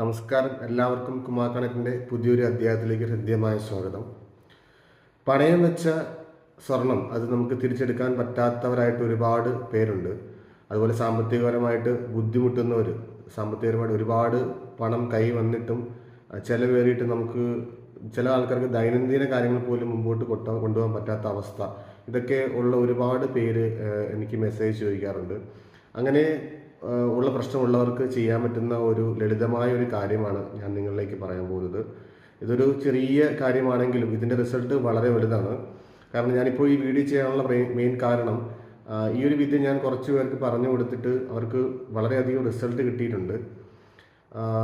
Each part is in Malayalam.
നമസ്കാരം. എല്ലാവർക്കും കുമാക്കണക്കിന്റെ പുതിയൊരു അധ്യായത്തിലേക്ക് ഹൃദ്യമായ സ്വാഗതം. പണയം വെച്ച സ്വർണം അത് നമുക്ക് തിരിച്ചെടുക്കാൻ പറ്റാത്തവരായിട്ട് ഒരുപാട് പേരുണ്ട്. അതുപോലെ സാമ്പത്തികപരമായിട്ട് ബുദ്ധിമുട്ടുന്നവർ സാമ്പത്തികപരമായിട്ട് ഒരുപാട് പണം കൈ വന്നിട്ടും ചിലവേറിയിട്ട് നമുക്ക് ചില ആൾക്കാർക്ക് ദൈനംദിന കാര്യങ്ങൾ പോലും മുമ്പോട്ട് കൊട്ട കൊണ്ടുപോകാൻ പറ്റാത്ത അവസ്ഥ. ഇതൊക്കെ ഉള്ള ഒരുപാട് പേര് എനിക്ക് മെസ്സേജ് ചോദിക്കാറുണ്ട്. അങ്ങനെ ഉള്ള പ്രശ്നമുള്ളവർക്ക് ചെയ്യാൻ പറ്റുന്ന ഒരു ലളിതമായ ഒരു കാര്യമാണ് ഞാൻ നിങ്ങളിലേക്ക് പറയാൻ പോകുന്നത്. ഇതൊരു ചെറിയ കാര്യമാണെങ്കിലും ഇതിന്റെ റിസൾട്ട് വളരെ വലുതാണ്. കാരണം ഞാനിപ്പോൾ ഈ വീഡിയോ ചെയ്യാനുള്ള മെയിൻ കാരണം ഈ ഒരു വിദ്യ ഞാൻ കുറച്ച് പേർക്ക് പറഞ്ഞു കൊടുത്തിട്ട് അവർക്ക് വളരെയധികം റിസൾട്ട് കിട്ടിയിട്ടുണ്ട്.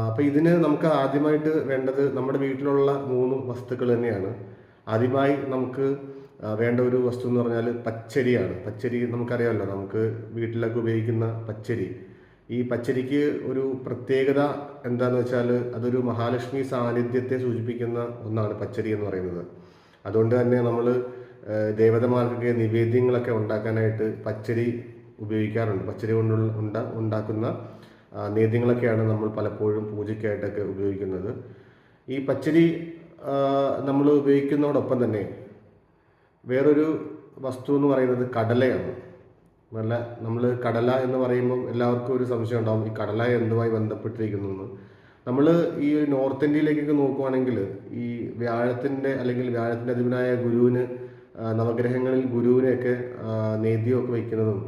അപ്പോൾ ഇതിന് നമുക്ക് ആദ്യമായിട്ട് വേണ്ടത് നമ്മുടെ വീട്ടിലുള്ള മൂന്ന് വസ്തുക്കൾ തന്നെയാണ്. ആദ്യമായി നമുക്ക് വേണ്ട ഒരു വസ്തു എന്ന് പറഞ്ഞാൽ പച്ചരിയാണ്. പച്ചരി നമുക്കറിയാമല്ലോ നമുക്ക് വീട്ടിലൊക്കെ ഉപയോഗിക്കുന്ന പച്ചരി. ഈ പച്ചരിക്ക് ഒരു പ്രത്യേകത എന്താണെന്ന് വെച്ചാൽ അതൊരു മഹാലക്ഷ്മി സാന്നിധ്യത്തെ സൂചിപ്പിക്കുന്ന ഒന്നാണ് പച്ചരി എന്ന് പറയുന്നത്. അതുകൊണ്ട് തന്നെ നമ്മൾ ദേവതമാർക്കൊക്കെ നിവേദ്യങ്ങളൊക്കെ ഉണ്ടാക്കാനായിട്ട് പച്ചരി ഉപയോഗിക്കാറുണ്ട്. പച്ചരി കൊണ്ടുള്ള ഉണ്ട ഉണ്ടാക്കുന്ന നേദ്യങ്ങളൊക്കെയാണ് നമ്മൾ പലപ്പോഴും പൂജയ്ക്കായിട്ടൊക്കെ ഉപയോഗിക്കുന്നത്. ഈ പച്ചരി നമ്മൾ ഉപയോഗിക്കുന്നതോടൊപ്പം തന്നെ വേറൊരു വസ്തു എന്ന് പറയുന്നത് കടലയാണ്. നല്ല നമ്മൾ കടല എന്ന് പറയുമ്പോൾ എല്ലാവർക്കും ഒരു സംശയം ഉണ്ടാവും ഈ കടല എന്തുമായി ബന്ധപ്പെട്ടിരിക്കുന്നു എന്ന് നമ്മൾ ഈ നോർത്ത് ഇന്ത്യയിലേക്കൊക്കെ നോക്കുവാണെങ്കിൽ ഈ വ്യാഴത്തിന്റെ അല്ലെങ്കിൽ വ്യാഴത്തിന്റെ അധിപനായ ഗുരുവിന് നവഗ്രഹങ്ങളിൽ ഗുരുവിനെയൊക്കെ നേദ്യമൊക്കെ വയ്ക്കുന്നതും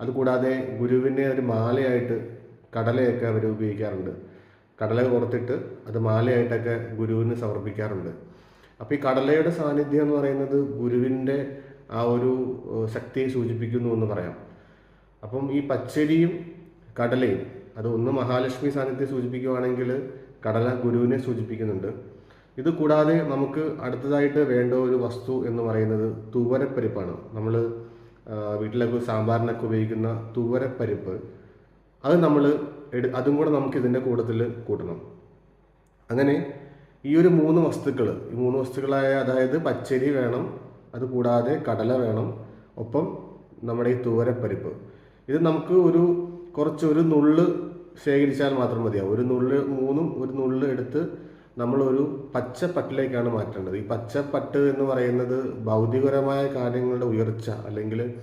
അതുകൂടാതെ ഗുരുവിനെ ഒരു മാലയായിട്ട് കടലയൊക്കെ അവർ ഉപയോഗിക്കാറുണ്ട്. കടല കോർത്തിട്ട് അത് മാലയായിട്ടൊക്കെ ഗുരുവിന് സമർപ്പിക്കാറുണ്ട്. അപ്പോൾ ഈ കടലയുടെ സാന്നിധ്യം എന്ന് പറയുന്നത് ഗുരുവിന്റെ ആ ഒരു ശക്തിയെ സൂചിപ്പിക്കുന്നു എന്ന് പറയാം. അപ്പം ഈ പച്ചരിയും കടലയും അത് ഒന്ന് മഹാലക്ഷ്മി സാന്നിധ്യം സൂചിപ്പിക്കുകയാണെങ്കിൽ കടല ഗുരുവിനെ സൂചിപ്പിക്കുന്നുണ്ട്. ഇത് കൂടാതെ നമുക്ക് അടുത്തതായിട്ട് വേണ്ട ഒരു വസ്തു എന്ന് പറയുന്നത് തൂവരപ്പരിപ്പാണ്. നമ്മൾ വീട്ടിലൊക്കെ സാമ്പാറിനൊക്കെ ഉപയോഗിക്കുന്ന തൂവരപ്പരിപ്പ്. അത് നമ്മൾ എടു അതും കൂടെ നമുക്ക് ഇതിന്റെ കൂട്ടത്തിൽ കൂട്ടണം. അങ്ങനെ ഈ ഒരു മൂന്ന് വസ്തുക്കൾ ഈ മൂന്ന് വസ്തുക്കളായ അതായത് പച്ചരി വേണം അതുകൂടാതെ കടല വേണം ഒപ്പം നമ്മുടെ ഈ തൂവരപ്പരിപ്പ് ഇത് നമുക്ക് ഒരു കുറച്ച് ഒരു നുള്ള് ശേഖരിച്ചാൽ മാത്രം മതിയാവും. ഒരു നുള്ള് മൂന്നും ഒരു നുള്ള് എടുത്ത് നമ്മളൊരു പച്ചപ്പട്ടിലേക്കാണ് മാറ്റേണ്ടത്. ഈ പച്ചപ്പട്ട് എന്ന് പറയുന്നത് ഭൗതികപരമായ കാര്യങ്ങളുടെ ഉയർച്ച അല്ലെങ്കിൽ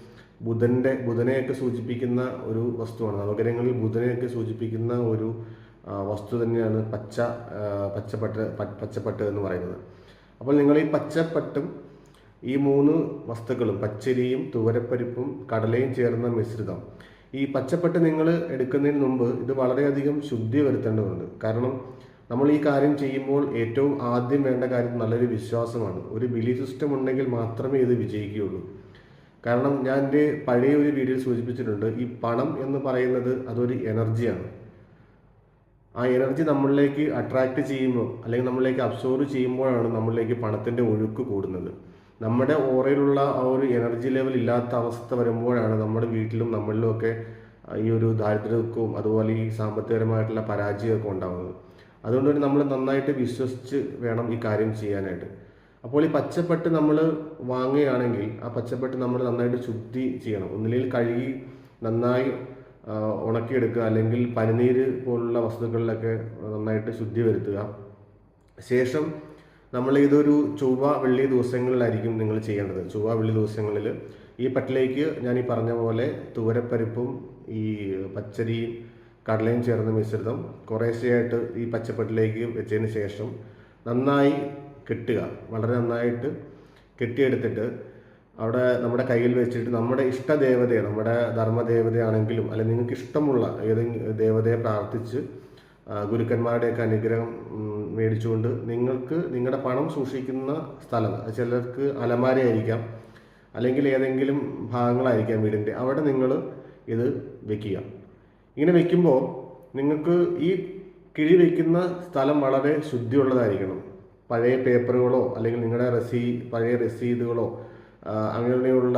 ബുധന്റെ ബുധനെയൊക്കെ സൂചിപ്പിക്കുന്ന ഒരു വസ്തുവാണ്. നവഗ്രഹങ്ങളിൽ ബുധനെയൊക്കെ സൂചിപ്പിക്കുന്ന ഒരു വസ്തു തന്നെയാണ് പച്ച പച്ചപ്പട്ട് പച്ചപ്പട്ട് എന്ന് പറയുന്നത്. അപ്പോൾ നിങ്ങൾ ഈ പച്ചപ്പട്ടും ഈ മൂന്ന് വസ്തുക്കളും പച്ചരിയും തുവരപ്പരിപ്പും കടലയും ചേർന്ന മിശ്രിതം ഈ പച്ചപ്പട്ട് നിങ്ങൾ എടുക്കുന്നതിന് മുമ്പ് ഇത് വളരെയധികം ശുദ്ധി വരുത്തേണ്ടതുണ്ട്. കാരണം നമ്മൾ ഈ കാര്യം ചെയ്യുമ്പോൾ ഏറ്റവും ആദ്യം വേണ്ട കാര്യം നല്ലൊരു വിശ്വാസമാണ്. ഒരു ബിലീഫ് സിസ്റ്റം ഉണ്ടെങ്കിൽ മാത്രമേ ഇത് വിജയിക്കുകയുള്ളൂ. കാരണം ഞാൻ എന്റെ പഴയ ഒരു വീഡിയോയിൽ സൂചിപ്പിച്ചിട്ടുണ്ട് ഈ പണം എന്ന് പറയുന്നത് അതൊരു എനർജിയാണ് ആ എനർജി നമ്മളിലേക്ക് അട്രാക്റ്റ് ചെയ്യുമ്പോൾ അല്ലെങ്കിൽ നമ്മളിലേക്ക് അബ്സോർവ് ചെയ്യുമ്പോഴാണ് നമ്മളിലേക്ക് പണത്തിന്റെ ഒഴുക്ക് കൂടുന്നത്. നമ്മുടെ ഓറയിലുള്ള ആ ഒരു എനർജി ലെവൽ ഇല്ലാത്ത അവസ്ഥ വരുമ്പോഴാണ് നമ്മുടെ വീട്ടിലും നമ്മളിലും ഒക്കെ ഈ ഒരു ദാരിദ്ര്യവും അതുപോലെ ഈ സാമ്പത്തികപരമായിട്ടുള്ള പരാജയമൊക്കെ ഉണ്ടാകുന്നത് അതുകൊണ്ട് തന്നെ നമ്മൾ നന്നായിട്ട് വിശ്വസിച്ച് വേണം ഈ കാര്യം ചെയ്യാനായിട്ട്. അപ്പോൾ ഈ പച്ചപ്പട്ട് നമ്മൾ വാങ്ങുകയാണെങ്കിൽ ആ പച്ചപ്പട്ട് നമ്മൾ നന്നായിട്ട് ശുദ്ധി ചെയ്യണം. ഒന്നില്ലെങ്കിൽ കഴുകി നന്നായി ഉണക്കിയെടുക്കുക അല്ലെങ്കിൽ പനിനീര് പോലുള്ള വസ്തുക്കളിലൊക്കെ നന്നായിട്ട് ശുദ്ധി വരുത്തുക. ശേഷം നമ്മൾ ഇതൊരു ചൊവ്വ വെള്ളി ദിവസങ്ങളിലായിരിക്കും നിങ്ങൾ ചെയ്യേണ്ടത്. ചൊവ്വ വെള്ളി ദിവസങ്ങളിൽ ഈ പട്ടിലേക്ക് ഞാൻ ഈ പറഞ്ഞ പോലെ തുവരപ്പരിപ്പും ഈ പച്ചരിയും കടലയും ചേർന്ന മിശ്രിതം കുറേശ്ശെയായിട്ട് ഈ പച്ചപ്പട്ടിലേക്ക് വെച്ചതിന് ശേഷം നന്നായി കെട്ടുക. വളരെ നന്നായിട്ട് കെട്ടിയെടുത്തിട്ട് അവിടെ നമ്മുടെ കയ്യിൽ വെച്ചിട്ട് നമ്മുടെ ഇഷ്ടദേവതയെ നമ്മുടെ ധർമ്മദേവതയാണെങ്കിലും അല്ലെങ്കിൽ നിങ്ങൾക്ക് ഇഷ്ടമുള്ള ഏതെങ്കിലും ദേവതയെ പ്രാർത്ഥിച്ച് ഗുരുക്കന്മാരുടെയൊക്കെ അനുഗ്രഹം മേടിച്ചുകൊണ്ട് നിങ്ങൾക്ക് നിങ്ങളുടെ പണം സൂക്ഷിക്കുന്ന സ്ഥലം ചിലർക്ക് അലമാരയായിരിക്കാം അല്ലെങ്കിൽ ഏതെങ്കിലും ഭാഗങ്ങളായിരിക്കാം വീടിന്റെ അവിടെ നിങ്ങൾ ഇത് വെക്കുക. ഇങ്ങനെ വെക്കുമ്പോൾ നിങ്ങൾക്ക് ഈ കിഴി വെക്കുന്ന സ്ഥലം വളരെ ശുദ്ധിയുള്ളതായിരിക്കണം. പഴയ പേപ്പറുകളോ അല്ലെങ്കിൽ നിങ്ങളുടെ റെസീ പഴയ രസീതുകളോ ആ, അങ്ങനെയുള്ള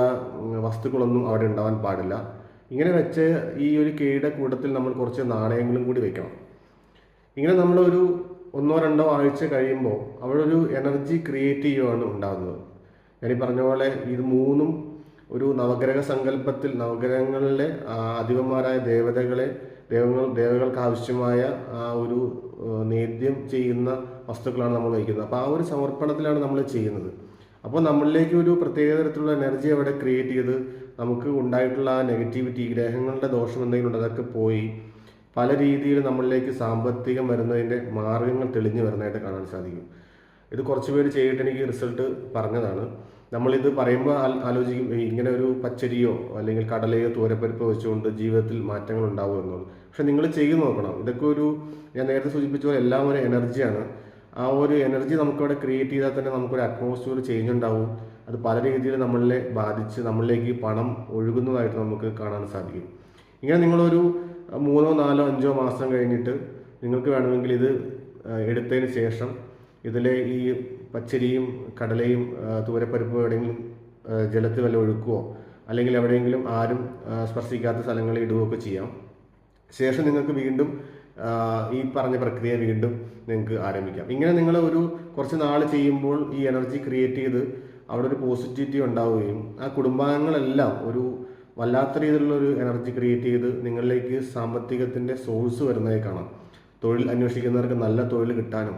വസ്തുക്കളൊന്നും അവിടെ ഉണ്ടാവാൻ പാടില്ല. ഇങ്ങനെ വെച്ച് ഈ ഒരു കിഴിയുടെ കൂട്ടത്തിൽ നമ്മൾ കുറച്ച് നാണയങ്ങളും കൂടി വെക്കണം. ഇങ്ങനെ നമ്മളൊരു ഒന്നോ രണ്ടോ ആഴ്ച കഴിയുമ്പോൾ അവിടെ ഒരു എനർജി ക്രിയേറ്റ് ചെയ്യുകയാണ് ഉണ്ടാകുന്നത് ഞാനീ പറഞ്ഞ പോലെ ഇത് മൂന്നും ഒരു നവഗ്രഹ സങ്കല്പത്തിൽ നവഗ്രഹങ്ങളിലെ അധിപന്മാരായ ദേവതകളെ ദേവങ്ങൾ ദേവകൾക്ക് ആവശ്യമായ ആ ഒരു നേദ്യം ചെയ്യുന്ന വസ്തുക്കളാണ് നമ്മൾ വഹിക്കുന്നത് അപ്പോൾ ആ ഒരു സമർപ്പണത്തിലാണ് നമ്മൾ ചെയ്യുന്നത്. അപ്പോൾ നമ്മളിലേക്ക് ഒരു പ്രത്യേക തരത്തിലുള്ള എനർജി അവിടെ ക്രിയേറ്റ് ചെയ്ത് നമുക്ക് ഉണ്ടായിട്ടുള്ള ആ നെഗറ്റിവിറ്റി ഗ്രഹങ്ങളുടെ ദോഷം എന്തെങ്കിലും ഉണ്ട് അതൊക്കെ പോയി പല രീതിയിൽ നമ്മളിലേക്ക് സാമ്പത്തികം വരുന്നതിന്റെ മാർഗങ്ങൾ തെളിഞ്ഞു വരുന്നതായിട്ട് കാണാൻ സാധിക്കും. ഇത് കുറച്ച് പേര് ചെയ്തിട്ട് എനിക്ക് റിസൾട്ട് പറഞ്ഞതാണ്. നമ്മളിത് പറയുമ്പോൾ ആലോചിക്കും ഇങ്ങനെ ഒരു പച്ചരിയോ അല്ലെങ്കിൽ കടലയോ തൂരപ്പരിപ്പോ വെച്ചുകൊണ്ട് ജീവിതത്തിൽ മാറ്റങ്ങൾ ഉണ്ടാവും എന്നുള്ളത്. പക്ഷെ നിങ്ങൾ ചെയ്തു നോക്കണം. ഇതൊക്കെ ഒരു ഞാൻ നേരത്തെ സൂചിപ്പിച്ച പോലെ എല്ലാം ഒരു എനർജിയാണ് ആ ഒരു എനർജി നമുക്കവിടെ ക്രിയേറ്റ് ചെയ്താൽ തന്നെ നമുക്കൊരു അറ്റ്മോസ്ഫിയർ ചേഞ്ച് ഉണ്ടാവും. അത് പല രീതിയിൽ നമ്മളെ ബാധിച്ച് നമ്മളിലേക്ക് പണം ഒഴുകുന്നതായിട്ട് നമുക്ക് കാണാൻ സാധിക്കും. ഇങ്ങനെ നിങ്ങളൊരു മൂന്നോ നാലോ അഞ്ചോ മാസം കഴിഞ്ഞിട്ട് നിങ്ങൾക്ക് വേണമെങ്കിൽ ഇത് എടുത്തതിന് ശേഷം ഇതിലെ ഈ പച്ചരിയും കടലയും തൂരപ്പരിപ്പും എവിടെയെങ്കിലും ജലത്തിൽ വല്ല ഒഴുക്കുകയോ അല്ലെങ്കിൽ എവിടെയെങ്കിലും ആരും സ്പർശിക്കാത്ത സ്ഥലങ്ങളിൽ ഇടുകയൊക്കെ ചെയ്യാം. ശേഷം നിങ്ങൾക്ക് വീണ്ടും ഈ പറഞ്ഞ പ്രക്രിയ വീണ്ടും നിങ്ങൾക്ക് ആരംഭിക്കാം. ഇങ്ങനെ നിങ്ങൾ ഒരു കുറച്ച് നാൾ ചെയ്യുമ്പോൾ ഈ എനർജി ക്രിയേറ്റ് ചെയ്ത് അവിടെ ഒരു പോസിറ്റിവിറ്റി ഉണ്ടാവുകയും ആ കുടുംബാംഗങ്ങളെല്ലാം ഒരു വല്ലാത്ത രീതിയിലുള്ള ഒരു എനർജി ക്രിയേറ്റ് ചെയ്ത് നിങ്ങളിലേക്ക് സാമ്പത്തികത്തിന്റെ സോഴ്സ് വരുന്നതായി കാണാം. തൊഴിൽ അന്വേഷിക്കുന്നവർക്ക് നല്ല തൊഴിൽ കിട്ടാനും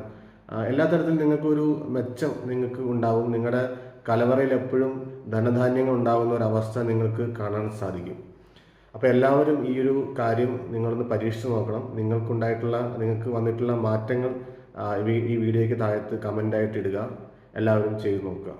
എല്ലാ തരത്തിലും നിങ്ങൾക്കൊരു മെച്ചം നിങ്ങൾക്ക് ഉണ്ടാവും. നിങ്ങളുടെ കലവറയിൽ എപ്പോഴും ധനധാന്യങ്ങൾ ഉണ്ടാകുന്ന ഒരു അവസ്ഥ നിങ്ങൾക്ക് കാണാൻ സാധിക്കും. അപ്പോൾ എല്ലാവരും ഈ ഒരു കാര്യം നിങ്ങളൊന്ന് പരീക്ഷിച്ച് നോക്കണം. നിങ്ങൾക്കുണ്ടായിട്ടുള്ള നിങ്ങൾക്ക് വന്നിട്ടുള്ള മാറ്റങ്ങൾ ഈ വീഡിയോയ്ക്ക് താഴത്ത് കമന്റായിട്ട് ഇടുക. എല്ലാവരും ചെയ്ത് നോക്കുക.